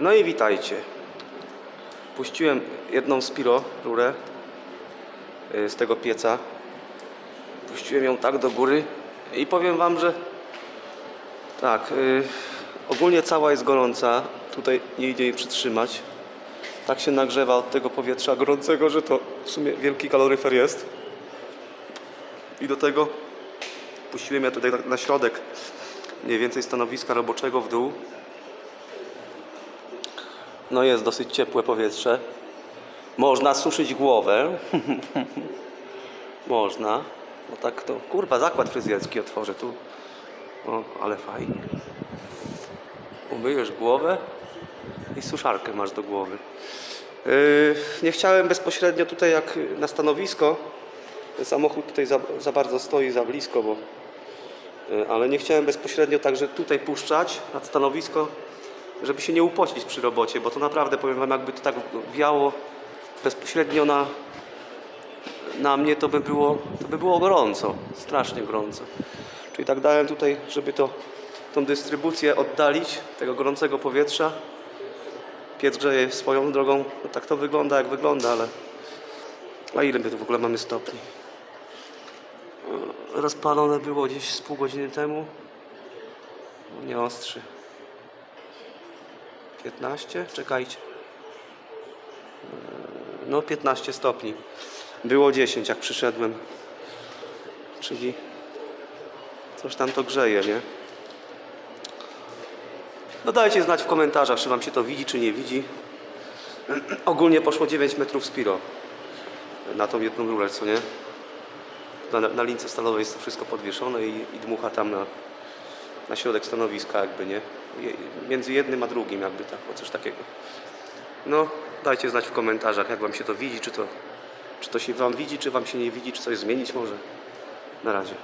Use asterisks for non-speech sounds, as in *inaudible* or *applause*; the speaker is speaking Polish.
No i witajcie. Puściłem jedną Spiro rurę y, z tego pieca. Puściłem ją tak do góry i powiem Wam, że tak, y, ogólnie cała jest gorąca. Tutaj nie idzie jej przytrzymać. Tak się nagrzewa od tego powietrza gorącego, że to w sumie wielki kaloryfer jest. I do tego puściłem ja tutaj na środek mniej więcej stanowiska roboczego w dół. No jest dosyć ciepłe powietrze. Można suszyć głowę. *laughs* Można. No tak to, kurwa, zakład fryzjerski otworzę tu. O, ale fajnie. Umyjesz głowę i suszarkę masz do głowy. Yy, nie chciałem bezpośrednio tutaj jak na stanowisko. Samochód tutaj za, za bardzo stoi za blisko, bo yy, ale nie chciałem bezpośrednio także tutaj puszczać nad stanowisko, żeby się nie upocić przy robocie, bo to naprawdę powiem wam, jakby to tak wiało bezpośrednio na, na mnie, to by było, to by było gorąco, strasznie gorąco. Czyli tak dałem tutaj, żeby to, tą dystrybucję oddalić tego gorącego powietrza. Piec grzeje swoją drogą, no tak to wygląda jak wygląda, ale a ile my tu w ogóle mamy stopni? Rozpalone było gdzieś z pół godziny temu. Nie ostrzy. 15? Czekajcie. Eee, No 15 stopni. Było 10 jak przyszedłem. Czyli coś tam to grzeje, nie? No dajcie znać w komentarzach, czy wam się to widzi, czy nie widzi. *clears throat* Ogólnie poszło 9 metrów spiro na tą jedną rurę, co nie? Na, na lince stalowej jest to wszystko podwieszone i, i dmucha tam na, na środek stanowiska jakby, nie? Między jednym a drugim jakby tak, o coś takiego. No, dajcie znać w komentarzach, jak wam się to widzi, czy to, czy to się wam widzi, czy wam się nie widzi, czy coś zmienić może. Na razie.